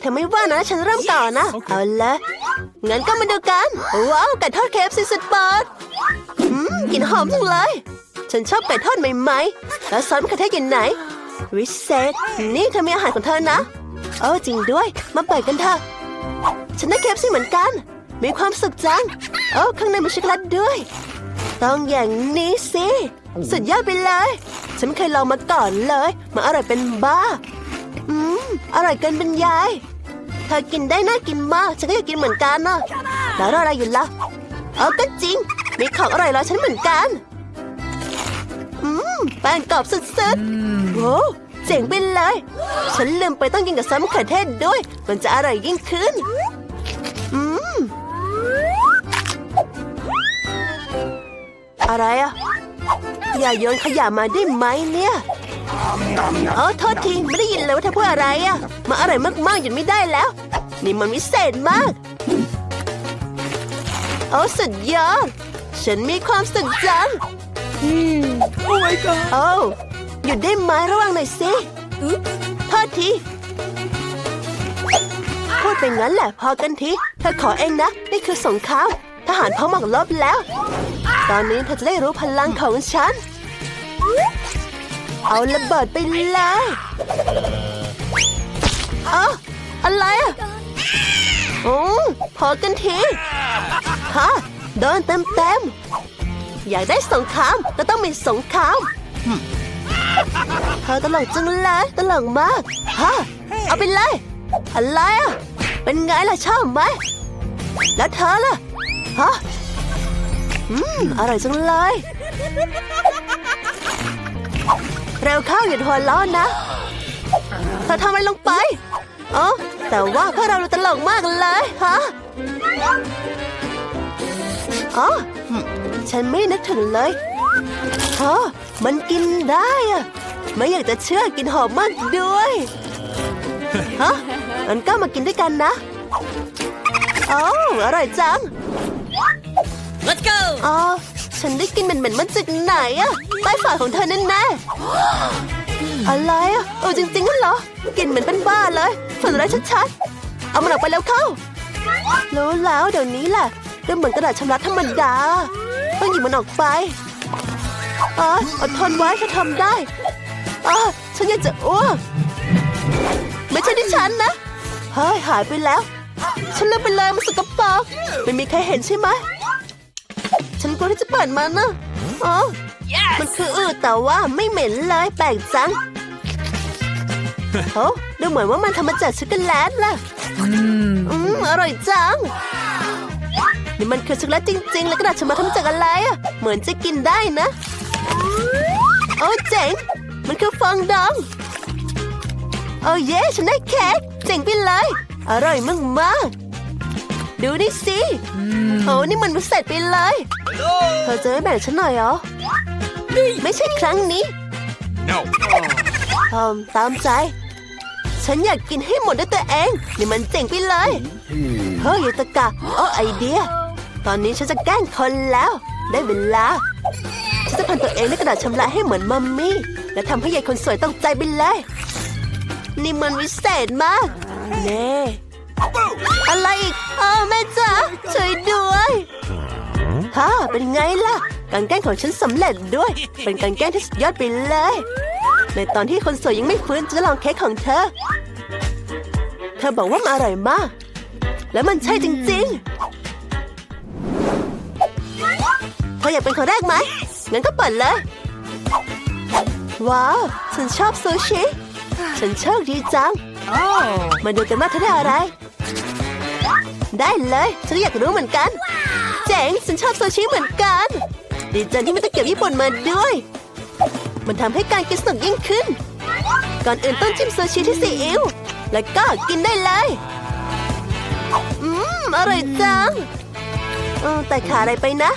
เธอไม่ว่านะ ฉันเริ่มก่อนนะ เอาละงั้นก็มาดูกัน ว้าวไก่ทอดเคฟซีสุดปอดอืมกลิ่นหอมจังเลย ฉันชอบไก่ทอดใหม่ๆ แล้วซอสมะเขือเทศกลิ่นไหน วิเศษ นี่เธอมีอาหารของเธอนะเออจริงด้วย มาเปิดกันเถอะ ฉันได้เคฟซีเหมือนกัน มีความสุขจังเอ้าข้างในมีช็อกโกแลตด้วย ต้องอย่างนี้สิ สุดยอดไปเลย ฉันไม่เคยลองมาก่อนเลย มาอร่อยเป็นบ้า อืม อร่อยเกินบรรยาย เธอกินได้น่ากินมาก ฉันก็อยากกินเหมือนกันนะแล้วรออะไรอยู่ล่ะเออก็จริง มีของอร่อยรอฉันเหมือนกัน อืม แป้งกรอบสุดๆโอ้เจ๋งไปเลย ฉันลืมไปต้องกินกับซ้ำมะเขือเทศด้วย มันจะอร่อยยิ่งขึ้น อืม อะไรอะอย่าโยนขยะมาได้ไหมเนี่ยเออโทษทีไม่ได้ยินเลยว่าเธอพูดอะไรอะมาอร่อยมากๆหยุดไม่ได้แล้ว นี่มันวิเศษมากโอ้สุดยอดฉันมีความสุขจังโอ้ my god โอ้หยุดได้ไหมระวังหน่อยสิโทษทีพูดไปงั้นแหละพอกันทีเธอขอเองนะ นี่คือสงครามทหารพร้อมหมักลบแล้ว ตอนนี้เธอจะได้รู้พลังของฉัน เอาระเบิดไปเลยเอ้าอะไรอะโอ้พอกันทีฮะโดนเต็มเต็มอยากได้สงครามก็ต้องมีสงครามเธอตลกจังเลยตลกมากฮะเอาไปเลย อะไรอะ เป็นไงล่ะชอบไหม แล้วเธอล่ะฮะอืมอร่อยจังเลย เร็วเข้าอย่าหัวร้อนนะเธอทำอะไรลงไปเออแต่ว่าพวกเราตลกมากเลยฮะอ๋อหึฉันไม่นึกถึงเลยฮะมันกินได้อะไม่อยากจะเชื่อกินหอมมากด้วยฮะงั้นก็มากินด้วยกันนะโอ้อร่อยจัง let's go อ๋อ ฉันได้กินเหม็นๆมันจากไหนอะใต้ฝาของเธอแน่ๆอะไรอะเออจริงๆงั้นเหรอ กินเหมือนเป็นบ้าเลยฝันร้ายชัดๆ เอามันออกไปแล้วเข้า รู้แล้วเดี๋ยวนี้แหละก็เหมือนกระดาษชำระธรรมดา ต้องหยิบมันออกไปอ๋ออดทนไว้ฉันทำได้อ๋อฉันอยากจะอ้วกไม่ใช่ที่ฉันนะ เฮ้ย หายไปแล้ว ฉันลืมไปเลยมันสกปรกไม่มีใครเห็นใช่ไหม ฉันกลัวที่จะเปิดมันนะอ๋อมันคืออืดแต่ว่าไม่เหม็นเลยแปลกจังโอ้ดูเหมือนว่ามันทำมาจากช็อกโกแลตล่ะ อืม อร่อยจัง นี่มันคือช็อกโกแลตจริง ๆ แล้วกระดาษชำระทำมาจากอะไรอะ เหมือนจะกินได้นะ โอ้เจ๋ง มันคือฟองดอง โอ้เย้ฉันได้เค้กเจ๋งไปเลย อร่อยมากๆ ดูนี่สิโอ้นี่มันวิเศษไปเลย เธอจะไม่แบ่งฉันหน่อยเหรอ ไม่ใช่ครั้งนี้ No. ทอมตามใจ ฉันอยากกินให้หมดด้วยตัวเอง นี่มันเจ๋งไปเลย เฮ้ยยูตะกะโอ้ไอเดีย ตอนนี้ฉันจะแกล้งคนแล้ว ได้เวลา ฉันจะพันตัวเองด้วยกระดาษชำระให้เหมือนมัมมี่ และทำให้ยายคนสวยตกใจไปเลย นี่มันวิเศษมาก เน่ อะไรอีกเออแม่จ๋าช่วยด้วยฮ่าเป็นไงล่ะ การแกล้งของฉันสำเร็จด้วย เป็นการแกล้งที่สุดยอดไปเลย ในตอนที่คนสวยยังไม่ฟื้นจะลองเค้กของเธอ เธอบอกว่ามันอร่อยมาก แล้วมันใช่จริงๆเธออยากเป็นคนแรกไหมงั้นก็เปิดเลย ว้าวฉันชอบซูชิ ฉันโชคดีจัง มาดูกันว่าเธอได้อะไร ได้เลย ฉันอยากรู้เหมือนกัน เจ๋ง ฉันชอบซูชิเหมือนกัน ดีจังที่ไม่ต้องเก็บญี่ปุ่นมาด้วย มันทำให้การกินสนุกยิ่งขึ้น ก่อนอื่นต้องจิ้มซูชิที่ซีอิ๊วแล้วก็กินได้เลย อืม อร่อยจังแต่ขาดอะไรไปนะ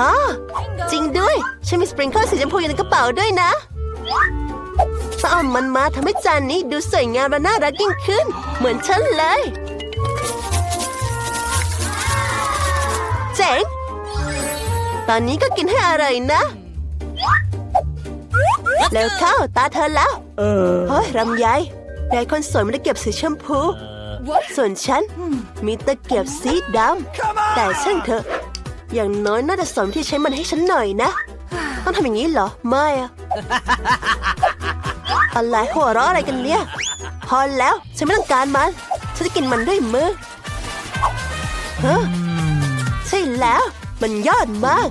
ฮะจริงด้วย ฉันมีสปริงเกิลสีชมพูอยู่ในกระเป๋าด้วยนะถ้อามันมาทำให้จานนี้ดูสวยงามและน่ารักยิ่งขึ้น เหมือนฉันเลย ตอนนี้ก็กินให้อร่อยนะ แล้วเข้าตาเธอแล้ว เออเฮ้ยรำไยยายคนสวยไม่ได้เก็บสีชมพู ส่วนฉันมีตะเกียบสีดำแต่ช่างเถอะอย่างน้อยน่าจะสอนที่ใช้มันให้ฉันหน่อยนะ ต้องทำอย่างนี้เหรอ ไม่อะอะไรหัวเราะอะไรกันเนี่ย พอแล้ว ฉันไม่ต้องการมัน ฉันจะกินมันด้วยมือเฮ้อใช่แล้ว มันยอดมาก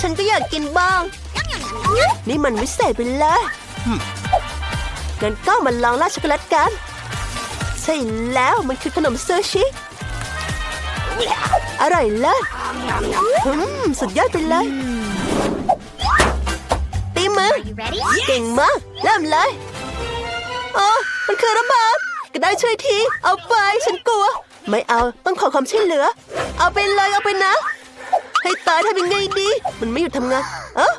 ฉันก็อยากกินบ้าง นี่มันวิเศษไปเลยงั้นก็มาลองราดช็อกโกแลตกัน ใช่แล้วมันคือขนมซูชิ อร่อยเลยอืมสุดยอดไปเลยตีมือ เก่งมากเริ่มเลยโอ้มันคือระเบิดก็ได้ช่วยที เอาไปฉันกลัว ไม่เอาต้องขอความช่วยเหลือ เอาไปเลยเอาไปนะ ให้ตายทำยังไงดี มันไม่หยุดทำงานเอ้อ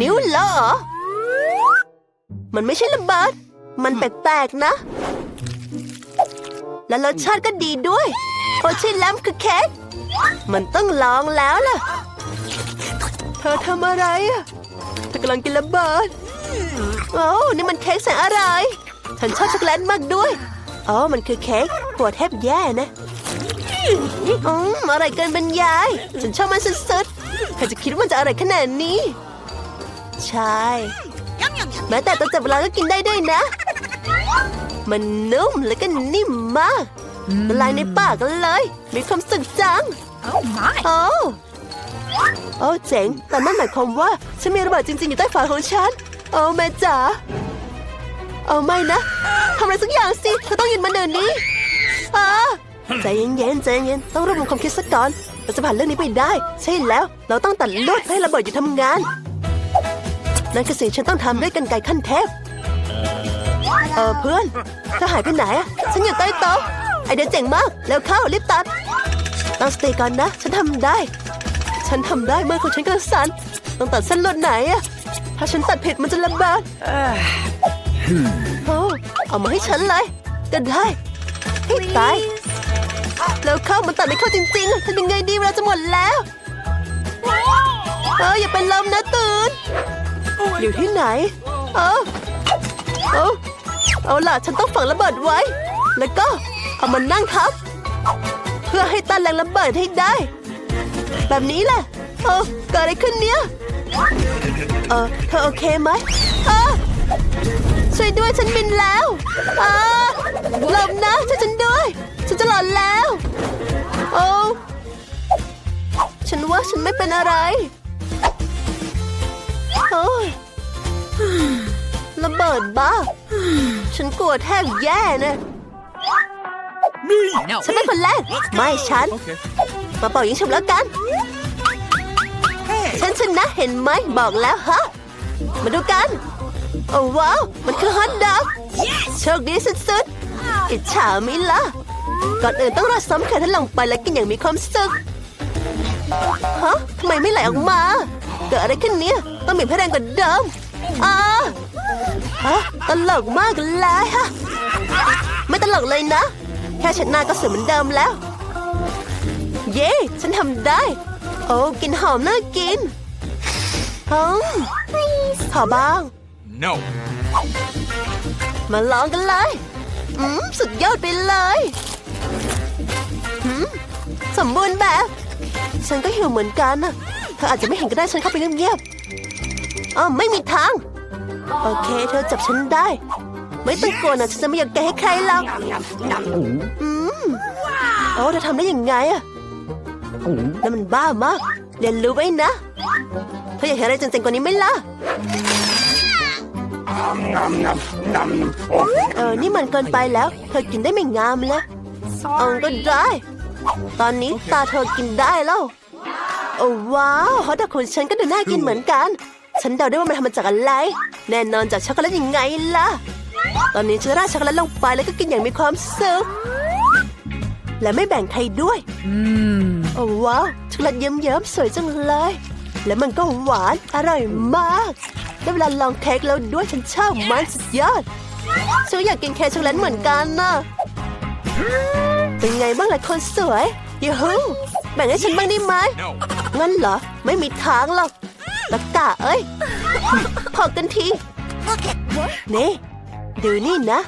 นิ้วเหรอ มันไม่ใช่ระเบิดมันแปลกๆนะ และรสชาติก็ดีด้วยโอ้ใช่แลมคือเค้กมันต้องลองแล้วล่ะ เธอทำอะไรอะเธอกำลังกินระเบิดโอ้นี่มันเค้กแสนอร่อยฉันชอบช็อกโกแลตมากด้วยอ๋อมันคือเค้ก หัวแทบแย่นะอืมอร่อยเกินบรรยาย ฉันชอบมันสุดๆใครจะคิดว่ามันจะอร่อยขนาดนี้ ใช่ แม้แต่ตอนจับเวลาก็กินได้ด้วยนะ มันนุ่มและก็นิ่มมากละลายในปากกันเลย มีความสุขจัง Oh my! โอ้โอ้เจ๋ง แต่นั่นหมายความว่า ฉันมีระเบิดจริง ๆ อยู่ใต้ฝาของฉัน โอ้แม่จ๋า เอาไม่นะ ทำอะไรสักอย่างสิเธอต้องหยุดมันเดี๋ยวนี้ อ่าใจเย็นๆใจเย็นๆต้องรวบรวมความคิดสักก่อน เราจะผ่านเรื่องนี้ไปได้ ใช่แล้ว เราต้องตัดลวดเพื่อให้ระเบิดหยุดทำงาน นั่นคือสิ่งฉันต้องทำด้วยกันไกรขั้นเทพ เออเพื่อนเธอหายไปไหนอะฉันอยู่ใต้โต๊ะไอเดียเจ๋งมาก แล้วเข้ารีบตัดตั้งสติก่อนนะ ฉันทำได้ ฉันทำได้เมื่อของฉันกระสันต้องตัดเส้นลวดไหนอะถ้าฉันตัดผิดมันจะระเบิดโอ้เอามาให้ฉันเลยก็ได้ให้ ตายแล้วเข้ามันตัดไม่เข้าจริงๆทำยังไงดีเวลาจะหมดแล้วเอออย่าเป็นลมนะตื่นอยู่ที่ไหน เออเออเอาล่ะฉันต้องฝังระเบิดไว้ แล้วก็เอามันนั่งทับ เพื่อให้ต้านแรงระเบิดให้ได้ แบบนี้แหละเออเกิดอะไรขึ้นเนี่ยเออเธอโอเคไหมเออช่วยด้วยฉันบินแล้วเออ หลบนะช่วยฉันด้วย ฉันจะหลอนแล้ว โอ้ฉันว่าฉันไม่เป็นอะไร โอ้ยระเบิดบ้า ฉันกลัวแทบแย่นะ No! ฉันเป็นคนแรก ไม่ฉัน Okay. มาเป่ายิงฉุบแล้วกัน ฉันชนะเห็นไหมบอกแล้วฮะ มาดูกัน โอ้ว้าว มันคือฮอทดอกโชคดีสุดๆ อิจฉามิล่ะ ก่อนอื่นต้องราดซ้ำไข่ท่านลงไปแล้วกินอย่างมีความสุขฮะทำไมไม่ไหลออกมา เกิดอะไรขึ้นเนี่ย ต้องบีบให้แรงกว่าเดิมอ่าฮะตลกมากเลยฮะ ไม่ตลกเลยนะ แค่เช็ดหน้าก็สวยเหมือนเดิมแล้ว เย้ ฉันทำได้ โอ้กลินหอมน่ากินอืมขอบ้าง No. มาลองกันเลย อืมสุดยอดไปเลยหืมสมบูรณ์แบบ ฉันก็หิวเหมือนกันนะเธออาจจะไม่เห็นก็ได้ฉันเข้าไปเงียบๆอ๋อไม่มีทาง โอเค เธอจับฉันได้ ไม่ต้องกลัวนะฉันจะไม่อยากแกให้ใครหรอกอืมโอ้เธอทำได้ยังไงอะนั่นมันบ้ามากเรียนรู้ไว้นะ เธออยากเห็นอะไรเจ๋งๆกว่านี้ไหมล่ะ เออ นี่มันเกินไปแล้ว เธอกินได้ไม่งามเลยเอาก็ได้ ตอนนี้ตาเธอกินได้แล้วโอ้ว้าวฮอตดอกของฉันก็ดูน่ากินเหมือนกัน ฉันเดาได้ว่ามันทำมาจากอะไร แน่นอนจากช็อกโกแลตยังไงล่ะ ตอนนี้ฉันราดช็อกโกแลตลงไปแล้วก็กินอย่างมีความสุขและไม่แบ่งใครด้วยโอ้ว้าวช็อกโกแลตเยิ้มๆสวยจังเลย และมันก็หวานอร่อยมาก ได้เวลาลองเค้กแล้วด้วยฉันชอบมันสุดยอดฉันก็อยากกินเค้กช็อกโกแลตเหมือนกันนะเป็นไงบ้างล่ะคนสวยยูฮูแบ่งให้ฉันบ้างได้ไหม No. งั้นเหรอ ไม่มีทางหรอกตะกะเอ้ย พอกันทีนี่ดูนี่นะ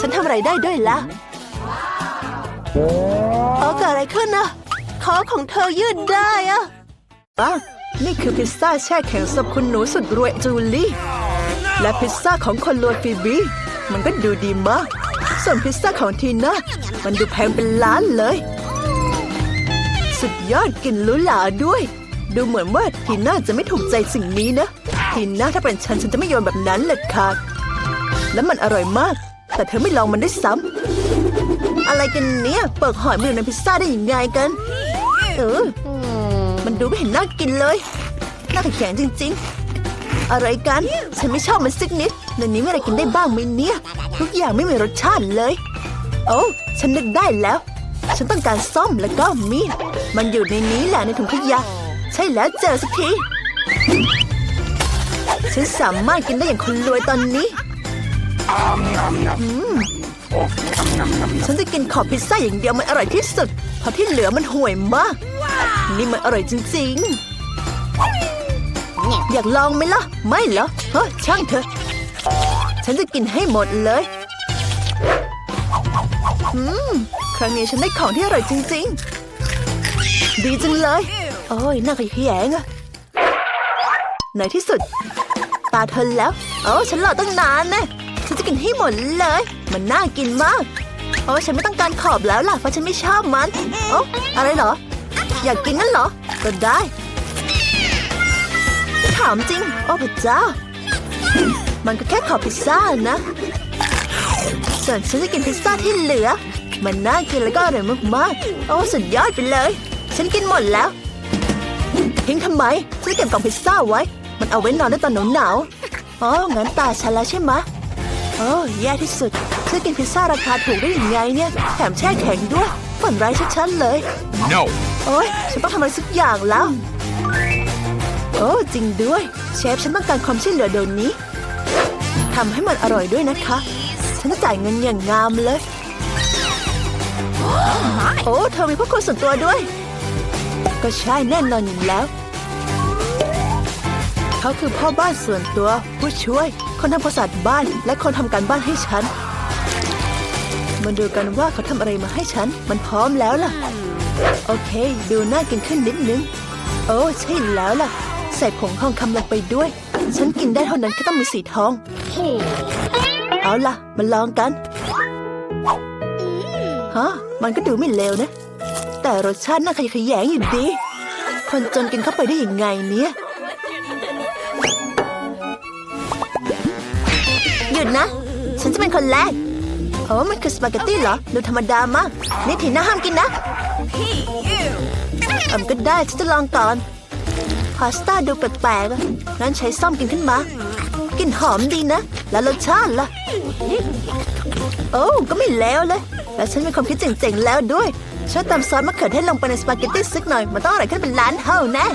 ฉันทำอะไรได้ด้วยล่ะเออเกิดอะไรขึ้นนะคอของเธอยืดได้อะป้า นี่คือพิซซ่าแช่แข็งสำหรับคุณหนูสุดรวยจูลี่ และพิซซ่าของคนรวยฟีบีมันก็ดูดีมาก ส่วนพิซซ่าของทีน่ามันดูแพงเป็นล้านเลย สุดยอดกลิ่นหรู้หลาด้วย ดูเหมือนว่าทีน่าจะไม่ถูกใจสิ่งนี้นะ ทีน่าถ้าเป็นฉันฉันจะไม่โยนแบบนั้นเลยขาดแล้วมันอร่อยมาก แต่เธอไม่ลองมันได้ซ้ำอะไรกันเนี่ยเปิดหอยมาอยู่ในพิซซ่าได้ยังไงกัน เออ มันดูไม่เห็นน่ากินเลย น่าแข็งจริง ๆ อะไรกัน ฉันไม่ชอบมันสักนิดในนี้ไม่อะไรกินได้บ้างไหมเนี่ย ทุกอย่างไม่มีรสชาติเลย โอ้ฉันนึกได้แล้ว ฉันต้องการซ่อมแล้วก็มีด มันอยู่ในนี้แหละในถุงขยะ ใช่แล้วเจอสักที ฉันสามารถกินได้อย่างคนรวยตอนนี้อืมฉันจะกินขอบพิซซ่าอย่างเดียวมันอร่อยที่สุดเพราะที่เหลือมันห่วยมาก นี่มันอร่อยจริงๆ อยากลองไหมล่ะ ไม่เหรอ เฮ้ยช่างเถอะ ฉันจะกินให้หมดเลยอืมครั้งนี้ฉันได้ของที่อร่อยจริงๆ ดีจังเลย โอ้ยน่าขยแยงอะในที่สุด ตาเธอแล้ว โอ้ฉันรอตั้งนานนะฉันจะกินให้หมดเลย มันน่ากินมาก โอ้ฉันไม่ต้องการขอบแล้วล่ะ เพราะฉันไม่ชอบมัน โอ้อะไรเหรอ อยากกินงั้นเหรอ ก็ได้ ถามจริง โอ้พระเจ้า มันก็แค่ขอบพิซซ่านะ ส่วนฉันจะกินพิซซ่าที่เหลือ มันน่ากินแล้วก็อร่อยมากๆ โอ้สุดยอดไปเลย ฉันกินหมดแล้ว ทิ้งทำไม ฉันเก็บกล่องพิซซ่าไว้ มันเอาไว้นอนได้ตอนหนาวๆอ๋องั้นตาฉันแล้วใช่ไหมโอ้แย่ที่สุดฉันกินพิซซ่าราคาถูกได้ยังไงเนี่ย แถมแช่แข็งด้วย ฝันร้ายชัดๆเลย No. โอ้ยฉันต้องทำอะไรสักอย่างแล้ว โอ้จริงด้วย เชฟฉันต้องการความช่วยเหลือเดี๋ยวนี้ทำให้มันอร่อยด้วยนะคะ ฉันจะจ่ายเงินอย่างงามเลย โอ้เธอมีพวกคุณส่วนตัวด้วย ก็ใช่แน่นอนอยู่แล้ว เขาคือพ่อบ้านส่วนตัว ผู้ช่วย คนทำความสะอาดบ้านและคนทำการบ้านให้ฉันมาดูกันว่าเขาทำอะไรมาให้ฉัน มันพร้อมแล้วล่ะ โอเค ดูน่ากินขึ้นนิดนึง โอ้ใช่แล้วล่ะ ใส่ผงทองคำลงไปด้วย ฉันกินได้เท่านั้นก็ต้องมีสีทอง เอาล่ะ มาลองกันฮะมันก็ดูไม่เลวนะ แต่รสชาติน่าขยะแขยงอยู่ดี คนจนกินเข้าไปได้ยังไงเนี่ยหยุดนะ ฉันจะเป็นคนแรกโอ้มันคือสปาเกตตี้เหรอ ดูธรรมดามาก นี่ทีน่าห้ามกินนะ อมก็ได้ฉันจะลองก่อน พาสต้าดูแปลกๆอะงั้นใช้ซ่อมกินขึ้นมา กินหอมดีนะ แล้วรสชาติล่ะ โอ้ก็ไม่แล้วเลย แล้วฉันมีความคิดเจ๋งๆแล้วด้วยช่วยตำซอสมะเขือเทศลงไปในสปาเกตตี้สักหน่อย มันต้องอร่อยขึ้นเป็นล้านเท่าแน่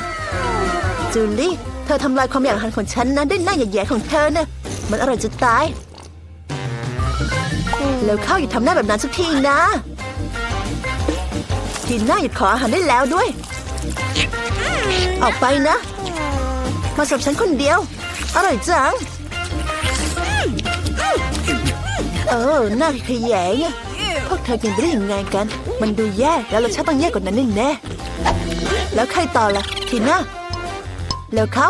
จูลี่ เธอทำลายความอยากอาหารของฉันนะด้วยหน้าแย่ๆของเธอนะมันอร่อยจะตาย แล้วเข้าอย่าทำหน้าแบบนั้นสักทีนะ ทีน้าหยุดขออาหารได้แล้วด้วย ออกไปนะ มาสับฉันคนเดียว อร่อยจัง เออน้าขยแยงพวกเธอกินได้ยังไงกัน มันดูแย่แล้วรสชาติต้องแย่กว่านั้นแน่แล้วใครต่อล่ะทีน่าแล้วเขา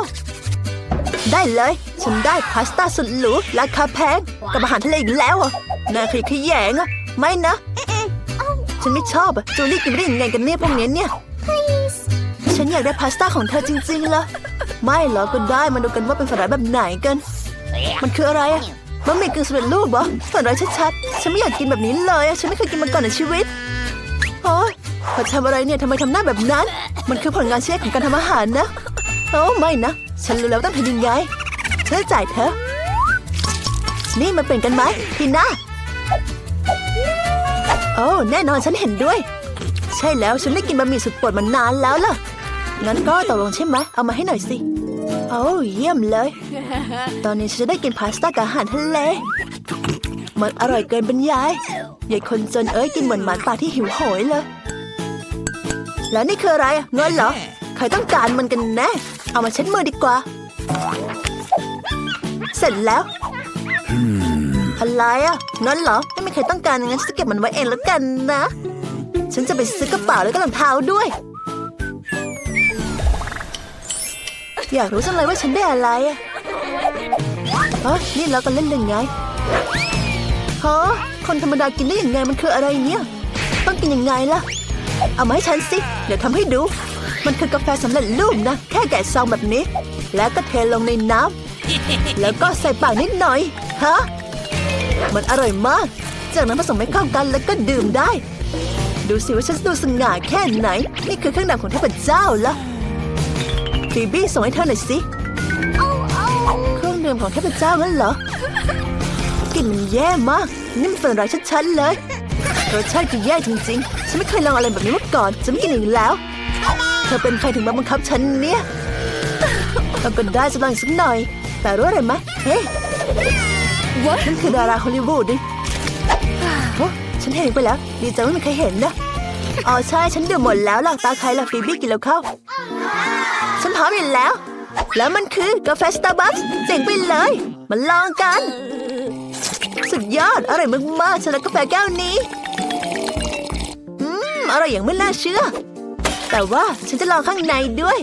ได้เลย ฉันได้พาสต้าสุดหรูราคาแพง กับอาหารทะเลอีกแล้วอะน่าขยขยแยงอะไม่นะ ฉันไม่ชอบอะจูลี่กินไม่ได้ยังไงกันเนี่ยพวกเนี้ยเนี่ย ฉันอยากได้พาสต้าของเธอจริงๆเลยไม่เหรอก็ได้มาดูกันว่าเป็นฝันร้ายแบบไหนกัน มันคืออะไรอะบะหมี่กึ่งสำเร็จรูปเหรอฝันร้ายชัดๆ ฉันไม่อยากกินแบบนี้เลยอะฉันไม่เคยกินมาก่อนในชีวิตโอ้ยพอทำอะไรเนี่ยทำไมทำหน้าแบบนั้น มันคือผลงานเชฟของการทำอาหารนะโอ้ไม่นะ ฉันรู้แล้วต้องทำยังไงฉันจะจ่ายเธอ นี่มันเป็นกันไหมทีน่า โอ้แน่นอนฉันเห็นด้วย ใช่แล้วฉันไม่กินบะหมี่สุดโปรดมานานแล้วล่ะ งั้นก็ตกลงใช่ไหมเอามาให้หน่อยสิโอ้เยี่ยมเลย ตอนนี้ฉันจะได้กินพาสต้ากับอาหารทะเลมันอร่อยเกินบรรยายใหญ่คนจนเอ้ยกินเหมือนหมาป่าที่หิวโหยเลย แล้วนี่คืออะไรอะเงินเหรอ ใครต้องการมันกันแน่ เอามาเช็ดมือดีกว่า เสร็จแล้ว Hmm. อะไรอะงั้นเหรอ ไม่มีใครต้องการอย่างนั้นฉันจะเก็บมันไว้เองแล้วกันนะ ฉันจะไปซื้อกระเป๋าแล้วก็รองเท้าด้วย อยากรู้จังเลยว่าฉันได้อะไรอะเฮ้ยนี่เราก็เล่นยังไงฮะคนธรรมดากินได้ยังไงมันคืออะไรเนี่ย ต้องกินยังไงล่ะ เอามาให้ฉันสิ เดี๋ยวทำให้ดู มันคือกาแฟสำเร็จรูปนะ แค่แกะซองแบบนี้ แล้วก็เทลงในน้ำแล้วก็ใส่ปากนิดหน่อย ฮะ มันอร่อยมาก จากนั้นผสมให้เข้ากันแล้วก็ดื่มได้ ดูสิว่าฉันดูสง่าแค่ไหน นี่คือเครื่องดื่มของเทพเจ้าละฟีบี้ส่งให้เธอหน่อยสิเครื่องดื่มของเทพเจ้างั้นเหรอกลิ่นมันแย่มาก นี่มันฝันร้ายชัดๆเลยรสชาติคือแย่จริงๆ ฉันไม่เคยลองอะไรแบบนี้มาก่อน จะไม่กินอีกแล้ว เธอเป็นใครถึงมาบังคับฉันเนี่ยเราก็ได้จะลองอีกสักหน่อย แต่รู้อะไรไหมเฮ้ ยนั่นคือดาราฮอลลีวูดดิโอ้ฉันเห็นไปแล้ว ดีใจว่าไม่เคยเห็นนะ อ๋อใช่ ฉันดื่มหมดแล้วหลังตาใครล่ะฟีบี้กินแล้วเข้า ฉันพร้อมอยู่แล้ว แล้วมันคือกาแฟสตาร์บัคเจ๋งไปเลย มาลองกัน สุดยอด อร่อยมากๆฉันรักกาแฟแก้วนี้ อืม อร่อยอย่างไม่น่าเชื่อ แต่ว่าฉันจะลองข้างในด้วย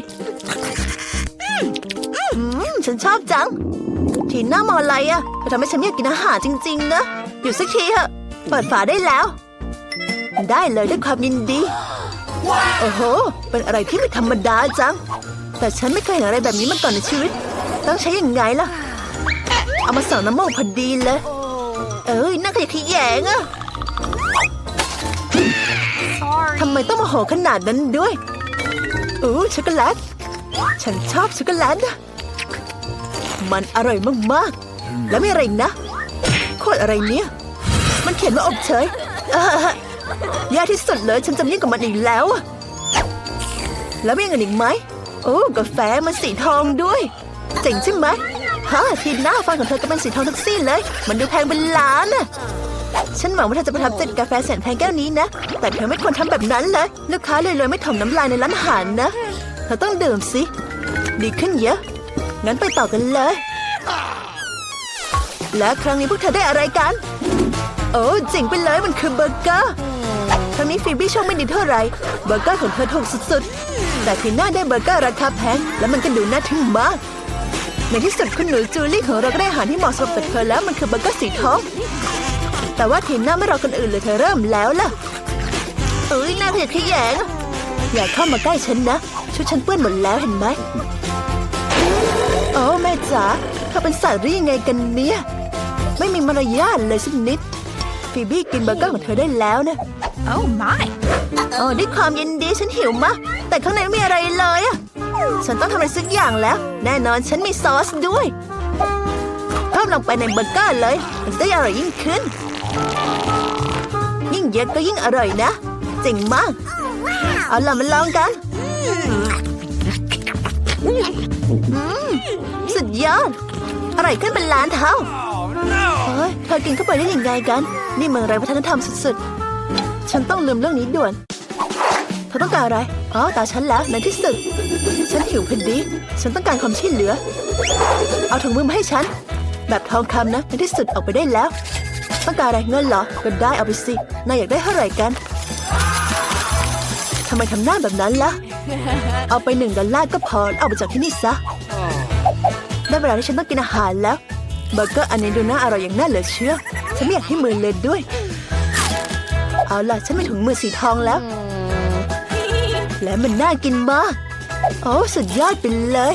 อืม ฉันชอบจัง ทีหน่ามออะไรอะมันทำให้ฉันอยากกินอาหารจริง ๆ นะ อยู่สักทีเถอะ เปิดฝาได้แล้ว ได้เลยด้วยความยินดี โอ้โห เป็นอะไรที่ไม่ธรรมดาจัง แต่ฉันไม่เคยเห็นอะไรแบบนี้มาก่อนในชีวิต ต้องใช้ยังไงล่ะ เอามาส่องน้ำมูกพอดีเลย เอ้ยน่าขยะแขยงอะทำไมต้องมาโหขนาดนั้นด้วย อู้ช็อกโกแลต ฉันชอบช็อกโกแลตนะ มันอร่อยมากๆ แล้วมีอะไรอีกนะโคตรอะไรเนี่ย มันเขียนว่าอบเฉยแย่ที่สุดเลยฉันจะไม่ยุ่งกับมันอีกแล้ว แล้วมีอย่างอื่นอีกไหม โอ้กาแฟมันสีทองด้วย เจ๋งใช่ไหมฮะทีหน้าฟันของเธอก็เป็นสีทองทั้งสิ้นเลย มันดูแพงเป็นล้านน่ะฉันหวังว่าเธอจะประทับใจกับกาแฟแสนแพงแก้วนี้นะ แต่เธอไม่ควรทำแบบนั้นเลย ลูกค้าเลยเลยไม่ถมน้ำลายในร้านอาหารนะ เธอต้องดื่มสิ ดีขึ้นเยอะ งั้นไปต่อกันเลย และครั้งนี้พวกเธอได้อะไรกัน โอ้เจ๋งไปเลยมันคือเบอร์เกอร์ ครั้งนี้ฟีบี้โชคไม่ดีเท่าไหร่เบอร์เกอร์ของเธอถูกสุดๆ แต่ทีน่าได้เบอร์เกอร์ราคาแพง และมันก็ดูน่าทึ่งมากในที่สุดคุณหนูจูลี่ของเราก็ได้อาหารที่เหมาะสมกับเธอแล้วมันคือเบอร์เกอร์สีทอง แต่ว่าทีน่าไม่รอคนอื่นเลยเธอเริ่มแล้วล่ะเอ้ยน่าขยะแขยงอย่าเข้ามาใกล้ฉันนะชุดฉันเปื้อนหมดแล้วเห็นไหม โอ้แม่จ๋าเธอเป็นสัตว์หรือยังไงกันเนี่ย ไม่มีมารยาทเลยสักนิด ฟีบี้กินเบอร์เกอร์ของเธอได้แล้วนะ Oh my. โอ้ด้วยความยินดีฉันหิวมาก แต่ข้างในไม่มีอะไรเลยอะฉันต้องทำอะไรสักอย่างแล้ว แน่นอนฉันมีซอสด้วยเพิ่มลงไปในเบอร์เกอร์เลยมันจะได้อร่อยยิ่งขึ้น ยิ่งเยอะก็ยิ่งอร่อยนะเจ๋งมาก เอาล่ะมาลองกันอืมสุ ดยอดอร่อยขึ้นเป็นล้านเท่าเฮ้ยเธอกินเข้าไปได้ยังไงกัน นี่เมืองไรวัฒนธรรมสุดๆ ฉันต้องลืมเรื่องนี้ด่วน เธอต้องการอะไร อ๋อ ตาฉันแล้วในที่สุด ฉันหิวพอดี ฉันต้องการความช่วยเหลือ เอาถุงมือมาให้ฉัน แบบทองคำนะ ในที่สุดออกไปได้แล้ว ต้องการอะไรเงินเหรอ ก็ได้เอาไปสิ นายอยากได้เท่าไหร่กันทำไมทำหน้าแบบนั้นล่ะ เอาไปหนึ่งดอลลาร์ก็พอ เอาไปจากที่นี่ซะ ได้เวลาที่ฉันต้องกินอาหารแล้วเบอร์เกอร์อันนี้ดูน่าอร่อยอย่างน่าเหลือเชื่อ ฉันไม่อยากให้มือเลยด้วย เอาล่ะ ฉันมีถุงมือสีทองแล้ว และมันน่ากินมาก โอ้สุดยอดไปเลย